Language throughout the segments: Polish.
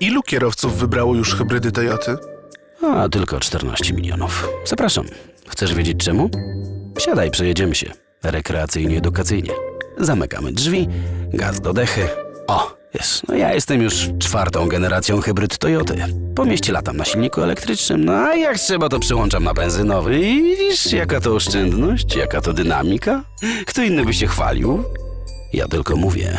Ilu kierowców wybrało już hybrydy Toyoty? A, tylko 14 milionów. Zapraszam. Chcesz wiedzieć czemu? Siadaj, przejedziemy się. Rekreacyjnie, edukacyjnie. Zamykamy drzwi, gaz do dechy. O, jest. No ja jestem już czwartą generacją hybryd Toyoty. Po mieście latam na silniku elektrycznym, no a jak trzeba to przyłączam na benzynowy. I widzisz, jaka to oszczędność, jaka to dynamika? Kto inny by się chwalił? Ja tylko mówię.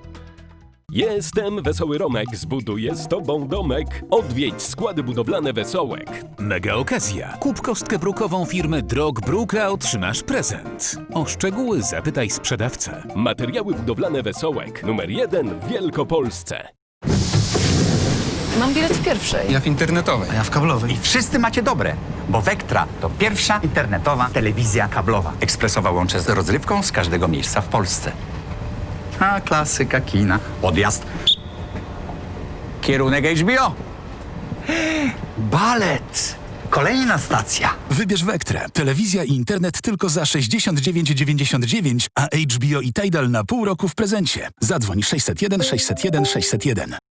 Jestem Wesoły Romek, zbuduję z tobą domek. Odwiedź składy budowlane Wesołek. Mega okazja. Kup kostkę brukową firmy Drog Bruk, a otrzymasz prezent. O szczegóły zapytaj sprzedawcę. Materiały budowlane Wesołek. Numer jeden w Wielkopolsce. Mam bilet w pierwszej. Ja w internetowej. Ja w kablowej. I wszyscy macie dobre, bo Vectra to pierwsza internetowa telewizja kablowa. Ekspresowa łącze z rozrywką z każdego miejsca w Polsce. A klasyka kina. Odjazd. Kierunek HBO. Balet. Kolejna stacja. Wybierz Vectrę. Telewizja i internet tylko za 69,99, a HBO i Tidal na pół roku w prezencie. Zadzwoń 601 601 601.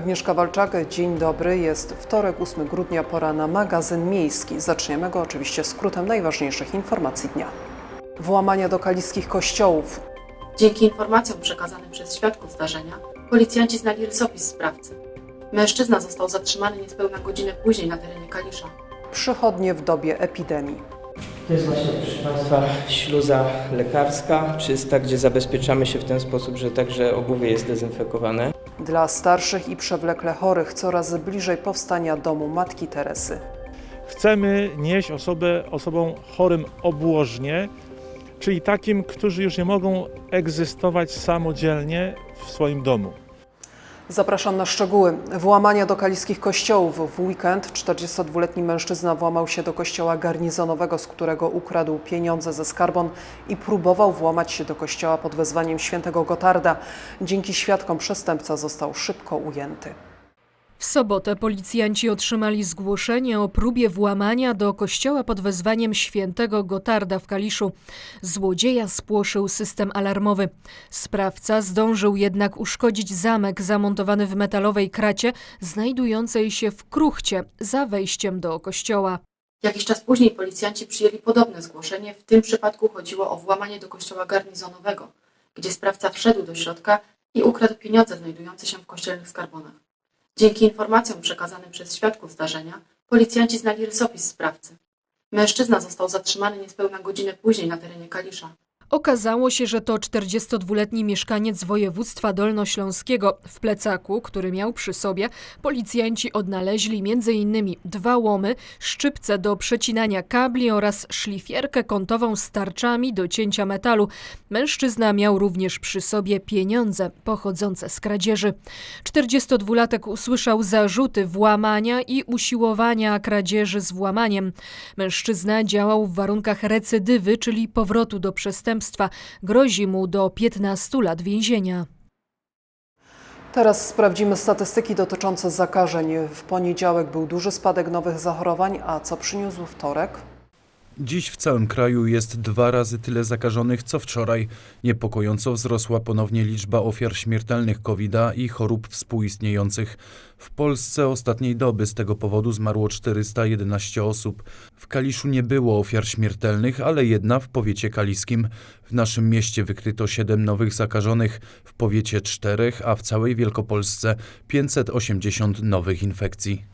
Agnieszka Walczak, dzień dobry. Jest wtorek, 8 grudnia, pora na magazyn miejski. Zaczniemy go oczywiście skrótem najważniejszych informacji dnia. Włamania do kaliskich kościołów. Dzięki informacjom przekazanym przez świadków zdarzenia, policjanci znali rysopis sprawcy. Mężczyzna został zatrzymany niespełna godzinę później na terenie Kalisza. Przychodnie w dobie epidemii. To jest właśnie, proszę Państwa, śluza lekarska, czysta, gdzie zabezpieczamy się w ten sposób, że także obuwie jest dezynfekowane. Dla starszych i przewlekle chorych coraz bliżej powstania domu Matki Teresy. Chcemy nieść osobę, osobom chorym obłożnie, czyli takim, którzy już nie mogą egzystować samodzielnie w swoim domu. Zapraszam na szczegóły. Włamania do kaliskich kościołów. W weekend 42-letni mężczyzna włamał się do kościoła garnizonowego, z którego ukradł pieniądze ze skarbon i próbował włamać się do kościoła pod wezwaniem świętego Gotarda. Dzięki świadkom przestępca został szybko ujęty. W sobotę policjanci otrzymali zgłoszenie o próbie włamania do kościoła pod wezwaniem świętego Gotarda w Kaliszu. Złodzieja spłoszył system alarmowy. Sprawca zdążył jednak uszkodzić zamek zamontowany w metalowej kracie znajdującej się w kruchcie za wejściem do kościoła. Jakiś czas później policjanci przyjęli podobne zgłoszenie. W tym przypadku chodziło o włamanie do kościoła garnizonowego, gdzie sprawca wszedł do środka i ukradł pieniądze znajdujące się w kościelnych skarbonach. Dzięki informacjom przekazanym przez świadków zdarzenia, policjanci znali rysopis sprawcy. Mężczyzna został zatrzymany niespełna godzinę później na terenie Kalisza. Okazało się, że to 42-letni mieszkaniec województwa dolnośląskiego. W plecaku, który miał przy sobie, policjanci odnaleźli m.in. dwa łomy, szczypce do przecinania kabli oraz szlifierkę kątową z tarczami do cięcia metalu. Mężczyzna miał również przy sobie pieniądze pochodzące z kradzieży. 42-latek usłyszał zarzuty włamania i usiłowania kradzieży z włamaniem. Mężczyzna działał w warunkach recydywy, czyli powrotu do przestępstwa. Grozi mu do 15 lat więzienia. Teraz sprawdzimy statystyki dotyczące zakażeń. W poniedziałek był duży spadek nowych zachorowań, a co przyniósł wtorek? Dziś w całym kraju jest dwa razy tyle zakażonych co wczoraj. Niepokojąco wzrosła ponownie liczba ofiar śmiertelnych covid i chorób współistniejących. W Polsce ostatniej doby z tego powodu zmarło 411 osób. W Kaliszu nie było ofiar śmiertelnych, ale jedna w powiecie kaliskim. W naszym mieście wykryto 7 nowych zakażonych, w powiecie 4, a w całej Wielkopolsce 580 nowych infekcji.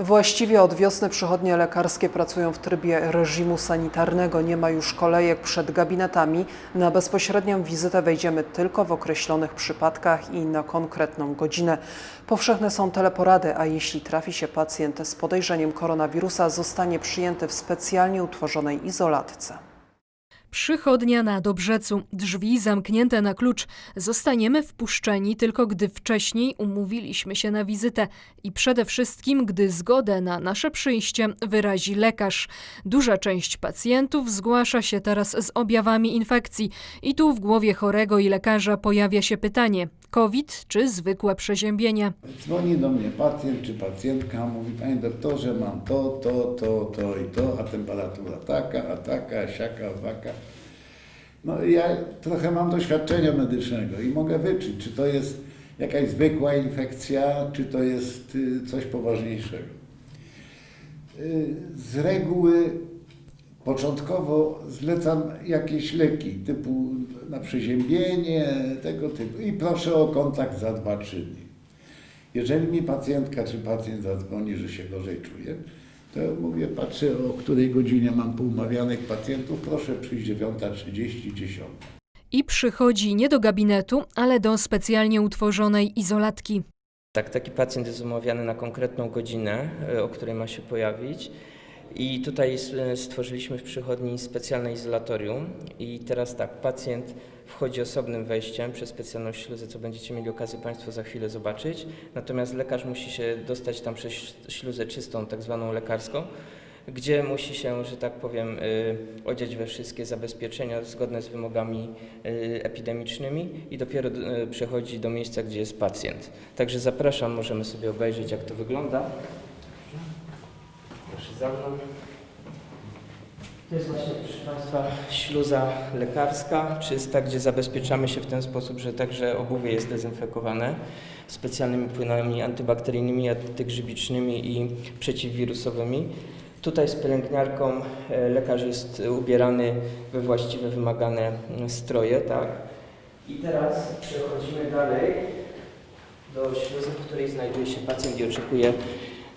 Właściwie od wiosny przychodnie lekarskie pracują w trybie reżimu sanitarnego. Nie ma już kolejek przed gabinetami. Na bezpośrednią wizytę wejdziemy tylko w określonych przypadkach i na konkretną godzinę. Powszechne są teleporady, a jeśli trafi się pacjent z podejrzeniem koronawirusa, zostanie przyjęty w specjalnie utworzonej izolatce. Przychodnia na Dobrzecu. Drzwi zamknięte na klucz. Zostaniemy wpuszczeni tylko gdy wcześniej umówiliśmy się na wizytę i przede wszystkim gdy zgodę na nasze przyjście wyrazi lekarz. Duża część pacjentów zgłasza się teraz z objawami infekcji i tu w głowie chorego i lekarza pojawia się pytanie: COVID czy zwykłe przeziębienie? Dzwoni do mnie pacjent czy pacjentka, mówi Panie doktorze, mam to, to, to, to i to, a temperatura taka, a taka, siaka, owaka. No ja trochę mam doświadczenia medycznego i mogę wyczuć, czy to jest jakaś zwykła infekcja, czy to jest y, coś poważniejszego. Y, Z reguły początkowo zlecam jakieś leki typu na przeziębienie, tego typu i proszę o kontakt za 2-3 dni. Jeżeli mi pacjentka czy pacjent zadzwoni, że się gorzej czuje, to mówię, patrzę o której godzinie mam poumawianych pacjentów, proszę przyjść 9.30, 10. I przychodzi nie do gabinetu, ale do specjalnie utworzonej izolatki. Tak, taki pacjent jest umawiany na konkretną godzinę, e, o której ma się pojawić. I tutaj stworzyliśmy w przychodni specjalne izolatorium. I teraz tak, pacjent wchodzi osobnym wejściem przez specjalną śluzę, co będziecie mieli okazję Państwo za chwilę zobaczyć. Natomiast lekarz musi się dostać tam przez śluzę czystą, tak zwaną lekarską, gdzie musi się, że tak powiem, y, odziać we wszystkie zabezpieczenia zgodne z wymogami y, epidemicznymi i dopiero y, przechodzi do miejsca, gdzie jest pacjent. Także zapraszam, możemy sobie obejrzeć, jak to wygląda. To jest właśnie, proszę Państwa, śluza lekarska, czysta, gdzie zabezpieczamy się w ten sposób, że także obuwie jest dezynfekowane specjalnymi płynami antybakteryjnymi, antygrzybicznymi i przeciwwirusowymi. Tutaj z pielęgniarką e, lekarz jest ubierany we właściwe wymagane stroje, tak? I teraz przechodzimy dalej do śluzy, w której znajduje się pacjent i oczekuje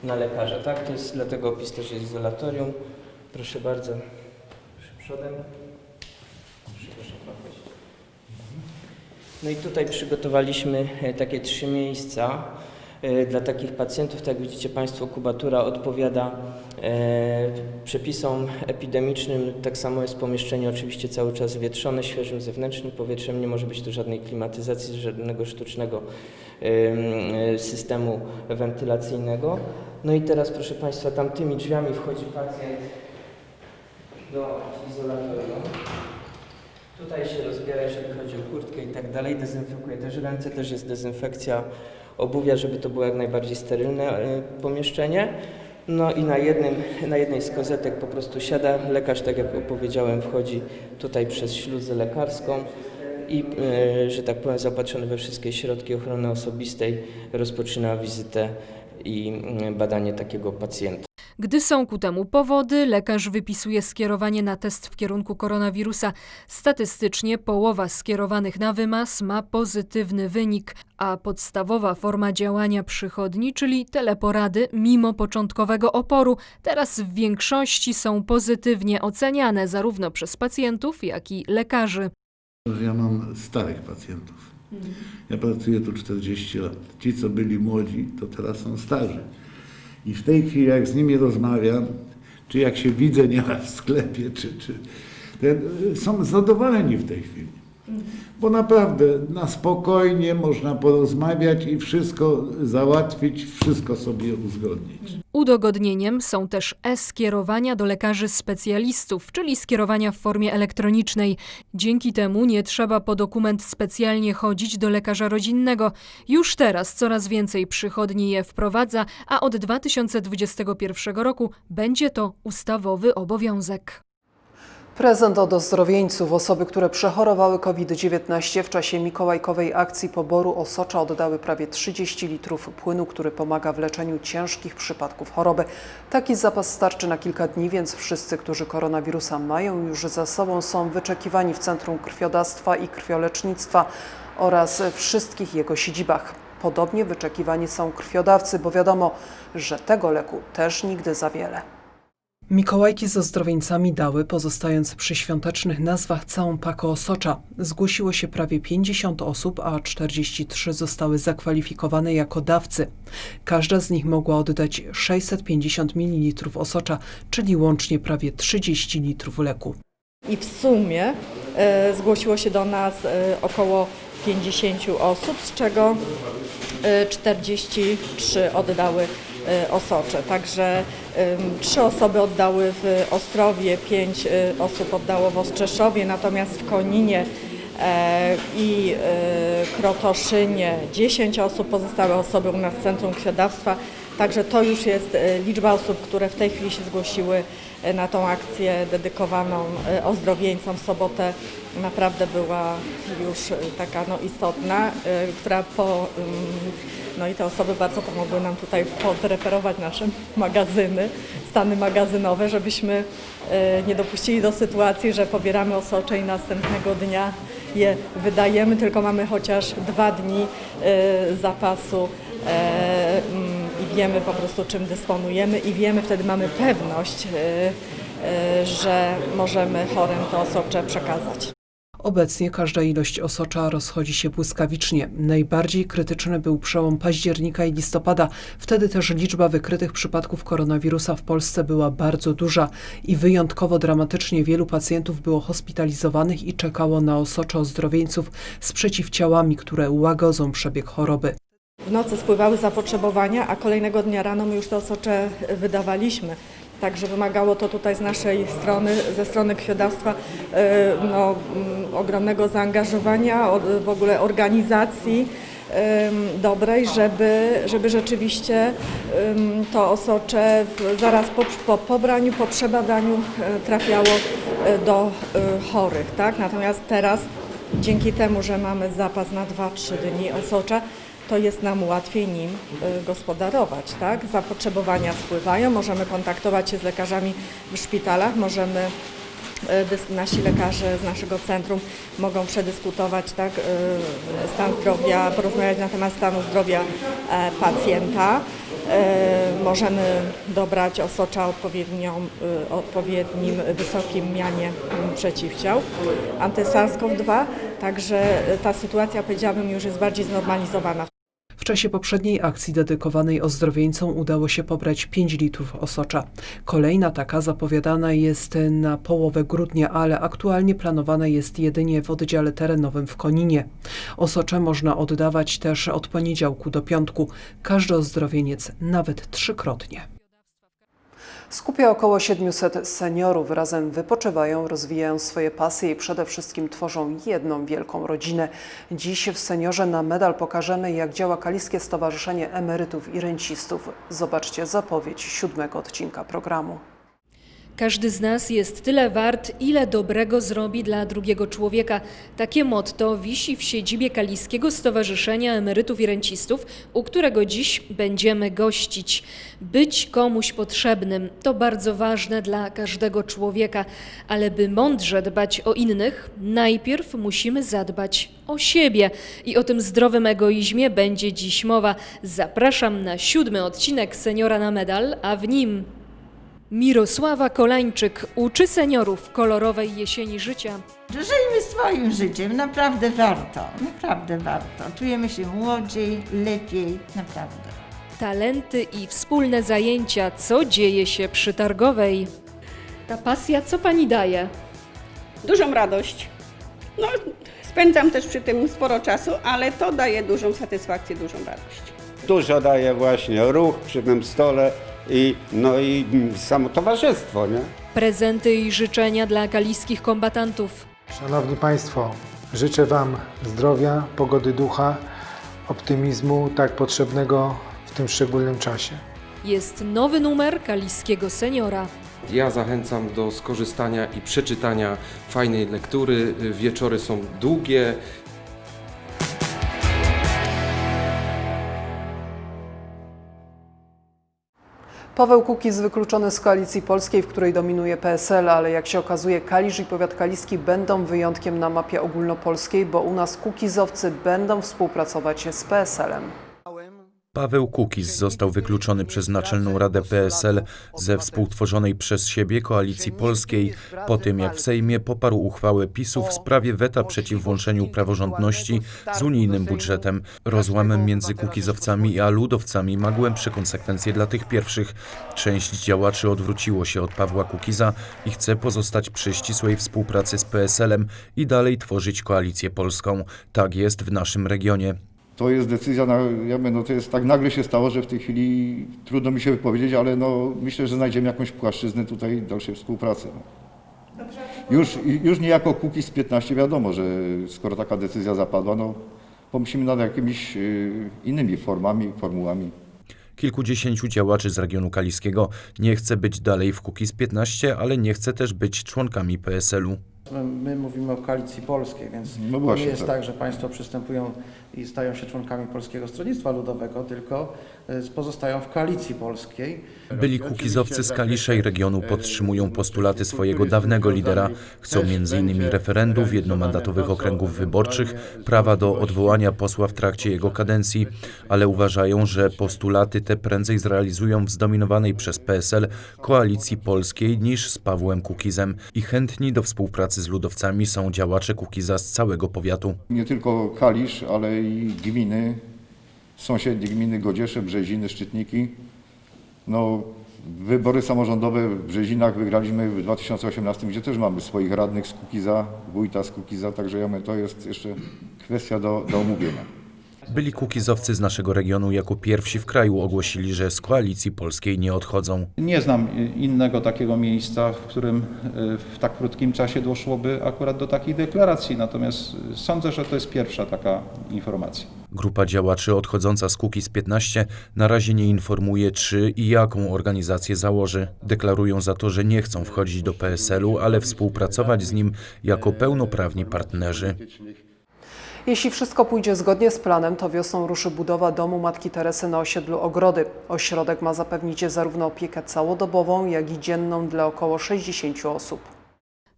na lekarza, tak? To jest dlatego opis też jest izolatorium. Proszę bardzo, przodem. No i tutaj przygotowaliśmy e, takie trzy miejsca e, dla takich pacjentów. Tak jak widzicie Państwo, kubatura odpowiada e, przepisom epidemicznym. Tak samo jest pomieszczenie oczywiście cały czas wietrzone, świeżym zewnętrznym powietrzem. Nie może być tu żadnej klimatyzacji, żadnego sztucznego systemu wentylacyjnego. No i teraz proszę Państwa, tamtymi drzwiami wchodzi pacjent do izolatorium. Tutaj się rozbiera, jeżeli chodzi o kurtkę i tak dalej. Dezynfekuje też ręce, też jest dezynfekcja obuwia, żeby to było jak najbardziej sterylne e, pomieszczenie. No i na, jednym, na jednej z kozetek po prostu siada lekarz, tak jak powiedziałem, wchodzi tutaj przez śluzę lekarską i, e, że tak powiem, zaopatrzony we wszystkie środki ochrony osobistej, rozpoczyna wizytę i mm, badanie takiego pacjenta. Gdy są ku temu powody, lekarz wypisuje skierowanie na test w kierunku koronawirusa. Statystycznie połowa skierowanych na wymaz ma pozytywny wynik, a podstawowa forma działania przychodni, czyli teleporady, mimo początkowego oporu, teraz w większości są pozytywnie oceniane zarówno przez pacjentów, jak i lekarzy. Ja mam starych pacjentów. Ja pracuję tu 40 lat. Ci, co byli młodzi, to teraz są starzy. I w tej chwili, jak z nimi rozmawiam, czy jak się widzę nieraz w sklepie, czy, czy ten, są zadowoleni w tej chwili. Bo naprawdę na spokojnie można porozmawiać i wszystko załatwić, wszystko sobie uzgodnić. Udogodnieniem są też e-skierowania do lekarzy specjalistów, czyli skierowania w formie elektronicznej. Dzięki temu nie trzeba po dokument specjalnie chodzić do lekarza rodzinnego. Już teraz coraz więcej przychodni je wprowadza, a od 2021 roku będzie to ustawowy obowiązek. Prezent od ozdrowieńców. Osoby, które przechorowały COVID-19 w czasie mikołajkowej akcji poboru osocza oddały prawie 30 litrów płynu, który pomaga w leczeniu ciężkich przypadków choroby. Taki zapas starczy na kilka dni, więc wszyscy, którzy koronawirusa mają już za sobą, są wyczekiwani w Centrum Krwiodawstwa i Krwiolecznictwa oraz wszystkich jego siedzibach. Podobnie wyczekiwani są krwiodawcy, bo wiadomo, że tego leku też nigdy za wiele. Mikołajki z ozdrowieńcami dały, pozostając przy świątecznych nazwach, całą pakę osocza. Zgłosiło się prawie 50 osób, a 43 zostały zakwalifikowane jako dawcy. Każda z nich mogła oddać 650 ml osocza, czyli łącznie prawie 30 litrów leku. I w sumie e, zgłosiło się do nas e, około 50 osób, z czego e, 43 oddały osocze. Także trzy osoby oddały w Ostrowie, pięć e, osób oddało w Ostrzeszowie, natomiast w Koninie e, i e, Krotoszynie 10 osób, pozostałe osoby u nas w Centrum Krwiodawstwa. Także to już jest e, liczba osób, które w tej chwili się zgłosiły e, na tą akcję dedykowaną e, ozdrowieńcom. W sobotę naprawdę była już taka no, istotna, która po, ym, no i te osoby bardzo pomogły nam tutaj podreperować nasze magazyny, stany magazynowe, żebyśmy nie dopuścili do sytuacji, że pobieramy osocze i następnego dnia je wydajemy, tylko mamy chociaż dwa dni zapasu mm, wiemy po prostu czym dysponujemy i wiemy, wtedy mamy pewność, e, e, że możemy chorym to osocze przekazać. Obecnie każda ilość osocza rozchodzi się błyskawicznie. Najbardziej krytyczny był przełom października i listopada. Wtedy też liczba wykrytych przypadków koronawirusa w Polsce była bardzo duża i wyjątkowo dramatycznie wielu pacjentów było hospitalizowanych i czekało na osocze ozdrowieńców z przeciwciałami, które łagodzą przebieg choroby. W nocy spływały zapotrzebowania, a kolejnego dnia rano my już te osocze wydawaliśmy. Także wymagało to tutaj z naszej strony, ze strony krwiodawstwa, e, no, mm, ogromnego zaangażowania, w ogóle organizacji dobrej, żeby, żeby rzeczywiście to osocze zaraz po, po pobraniu, po przebadaniu e, trafiało e, do chorych. Tak? Natomiast teraz dzięki temu, że mamy zapas na 2-3 dni osocza, to jest nam łatwiej nim y, gospodarować. Tak? Zapotrzebowania spływają, możemy kontaktować się z lekarzami w szpitalach, możemy y, nasi lekarze z naszego centrum mogą przedyskutować tak, y, stan zdrowia, porozmawiać na temat stanu zdrowia e, pacjenta. E, Możemy dobrać osocza odpowiednią, odpowiednim wysokim mianie przeciwciał antysars-CoV-2, także y, ta sytuacja powiedziałabym już jest bardziej znormalizowana. W czasie poprzedniej akcji dedykowanej ozdrowieńcom udało się pobrać 5 litrów osocza. Kolejna taka zapowiadana jest na połowę grudnia, ale aktualnie planowana jest jedynie w oddziale terenowym w Koninie. Osocze można oddawać też od poniedziałku do piątku. Każdy ozdrowieniec nawet trzykrotnie. Skupia około 700 seniorów. Razem wypoczywają, rozwijają swoje pasje i przede wszystkim tworzą jedną wielką rodzinę. Dziś w Seniorze na medal pokażemy, jak działa Kaliskie Stowarzyszenie Emerytów i Rencistów. Zobaczcie zapowiedź siódmego odcinka programu. Każdy z nas jest tyle wart, ile dobrego zrobi dla drugiego człowieka. Takie motto wisi w siedzibie Kaliskiego Stowarzyszenia Emerytów i Rencistów, u którego dziś będziemy gościć. Być komuś potrzebnym to bardzo ważne dla każdego człowieka, ale by mądrze dbać o innych, najpierw musimy zadbać o siebie. I o tym zdrowym egoizmie będzie dziś mowa. Zapraszam na siódmy odcinek Seniora na Medal, a w nim Mirosława Kolańczyk uczy seniorów kolorowej jesieni życia. Żyjmy swoim życiem, naprawdę warto, naprawdę warto. Czujemy się młodziej, lepiej, naprawdę. Talenty i wspólne zajęcia, co dzieje się przy targowej. Ta pasja, co pani daje? Dużą radość. No, Spędzam też przy tym sporo czasu, ale to daje dużą satysfakcję, dużą radość. Dużo daje właśnie ruch przy tym stole i, no i samo towarzystwo, nie? Prezenty i życzenia dla kaliskich kombatantów. Szanowni Państwo, życzę Wam zdrowia, pogody ducha, optymizmu tak potrzebnego w tym szczególnym czasie. Jest nowy numer kaliskiego seniora. Ja zachęcam do skorzystania i przeczytania fajnej lektury. Wieczory są długie, Paweł Kukiz wykluczony z koalicji polskiej, w której dominuje PSL, ale jak się okazuje Kalisz i powiat kaliski będą wyjątkiem na mapie ogólnopolskiej, bo u nas Kukizowcy będą współpracować z PSL-em. Paweł Kukiz został wykluczony przez Naczelną Radę PSL ze współtworzonej przez siebie Koalicji Polskiej po tym, jak w Sejmie poparł uchwałę PiSu w sprawie weta przeciw włączeniu praworządności z unijnym budżetem. Rozłamem między Kukizowcami a ludowcami ma głębsze konsekwencje dla tych pierwszych. Część działaczy odwróciło się od Pawła Kukiza i chce pozostać przy ścisłej współpracy z PSL-em i dalej tworzyć Koalicję Polską. Tak jest w naszym regionie. To jest decyzja, na, ja mówię, no to jest tak nagle się stało, że w tej chwili trudno mi się wypowiedzieć, ale no myślę, że znajdziemy jakąś płaszczyznę tutaj dalszej współpracy. No. Już, już niejako Kukiz 15 wiadomo, że skoro taka decyzja zapadła, no pomyślimy nad jakimiś y, innymi formami, formułami. Kilkudziesięciu działaczy z regionu kaliskiego nie chce być dalej w Kukiz 15, ale nie chce też być członkami PSL-u. My, my mówimy o koalicji polskiej, więc No właśnie, nie jest tak. tak. że państwo przystępują i stają się członkami Polskiego Stronnictwa Ludowego, tylko y, pozostają w koalicji polskiej. Byli kukizowcy z Kalisza i regionu podtrzymują postulaty swojego dawnego lidera. Chcą m.in. referendów, jednomandatowych okręgów wyborczych, prawa do odwołania posła w trakcie jego kadencji, ale uważają, że postulaty te prędzej zrealizują w zdominowanej przez PSL koalicji polskiej niż z Pawłem Kukizem i chętni do współpracy z ludowcami są działacze Kukiza z całego powiatu. Nie tylko Kalisz, ale i gminy, sąsiednie gminy Godziesze, Brzeziny, Szczytniki. No, wybory samorządowe w Brzezinach wygraliśmy w 2018, gdzie też mamy swoich radnych z Kukiza, wójta z Kukiza, także ja mówię, to jest jeszcze kwestia do, do omówienia. Byli kukizowcy z naszego regionu jako pierwsi w kraju ogłosili, że z koalicji polskiej nie odchodzą. Nie znam innego takiego miejsca, w którym y, w tak krótkim czasie doszłoby akurat do takiej deklaracji, natomiast sądzę, że to jest pierwsza taka informacja. Grupa działaczy odchodząca z Kukiz 15 na razie nie informuje, czy i jaką organizację założy. Deklarują za to, że nie chcą wchodzić do PSL-u, ale współpracować z nim jako pełnoprawni partnerzy. Jeśli wszystko pójdzie zgodnie z planem, to wiosną ruszy budowa domu Matki Teresy na osiedlu Ogrody. Ośrodek ma zapewnić zarówno opiekę całodobową, jak i dzienną dla około 60 osób.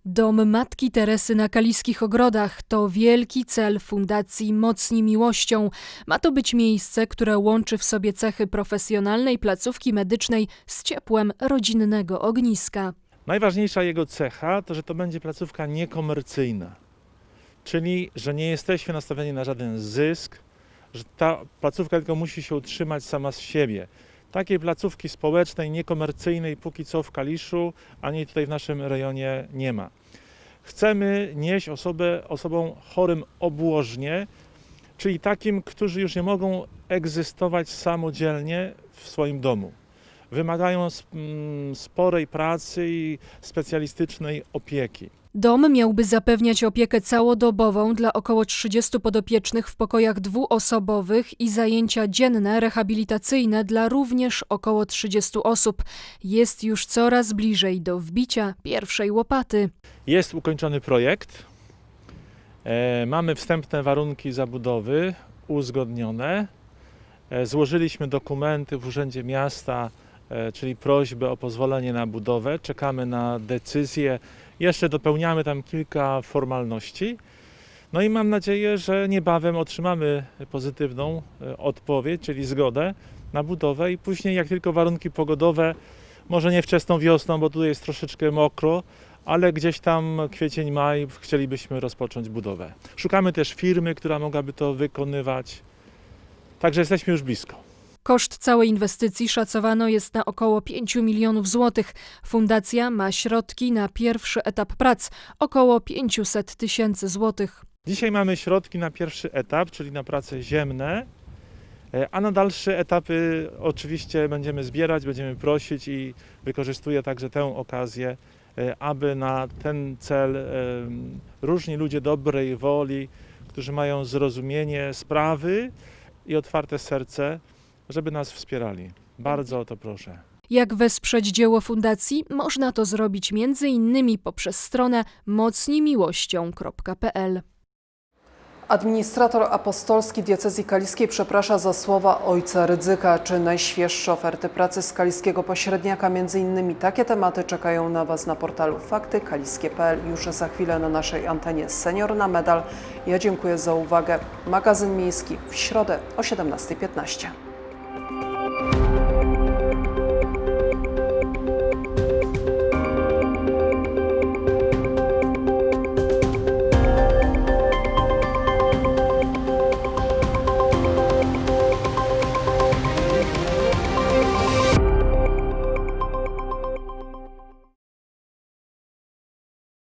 Dom Matki Teresy na Kaliskich Ogrodach to wielki cel Fundacji Mocni Miłością. Ma to być miejsce, które łączy w sobie cechy profesjonalnej placówki medycznej z ciepłem rodzinnego ogniska. Najważniejsza jego cecha to, że to będzie placówka niekomercyjna, czyli że nie jesteśmy nastawieni na żaden zysk, że ta placówka tylko musi się utrzymać sama z siebie. Takiej placówki społecznej, niekomercyjnej póki co w Kaliszu, ani tutaj w naszym rejonie nie ma. Chcemy nieść osobę, osobom chorym obłożnie, czyli takim, którzy już nie mogą egzystować samodzielnie w swoim domu. Wymagają mm, sporej pracy i specjalistycznej opieki. Dom miałby zapewniać opiekę całodobową dla około 30 podopiecznych w pokojach dwuosobowych i zajęcia dzienne rehabilitacyjne dla również około 30 osób. Jest już coraz bliżej do wbicia pierwszej łopaty. Jest ukończony projekt. E, mamy wstępne warunki zabudowy uzgodnione. E, złożyliśmy dokumenty w Urzędzie Miasta, e, czyli prośbę o pozwolenie na budowę. Czekamy na decyzję. Jeszcze dopełniamy tam kilka formalności. No i mam nadzieję, że niebawem otrzymamy pozytywną e, odpowiedź, czyli zgodę na budowę i później jak tylko warunki pogodowe, może nie wczesną wiosną, bo tutaj jest troszeczkę mokro, ale gdzieś tam kwiecień, maj chcielibyśmy rozpocząć budowę. Szukamy też firmy, która mogłaby to wykonywać. Także jesteśmy już blisko. Koszt całej inwestycji szacowano jest na około 5 milionów złotych. Fundacja ma środki na pierwszy etap prac około 500 tysięcy złotych. Dzisiaj mamy środki na pierwszy etap, czyli na prace ziemne, e, a na dalsze etapy oczywiście będziemy zbierać, będziemy prosić i wykorzystuję także tę okazję, e, aby na ten cel e, różni ludzie dobrej woli, którzy mają zrozumienie sprawy i otwarte serce, żeby nas wspierali. Bardzo o to proszę. Jak wesprzeć dzieło fundacji? Można to zrobić m.in. poprzez stronę mocnimiłością.pl. Administrator apostolski diecezji kaliskiej przeprasza za słowa ojca Rydzyka. Czy najświeższe oferty pracy z kaliskiego pośredniaka? Między innymi takie tematy czekają na Was na portalu faktykaliskie.pl. Już za chwilę na naszej antenie Senior na Medal. Ja dziękuję za uwagę. Magazyn Miejski w środę o 17.15.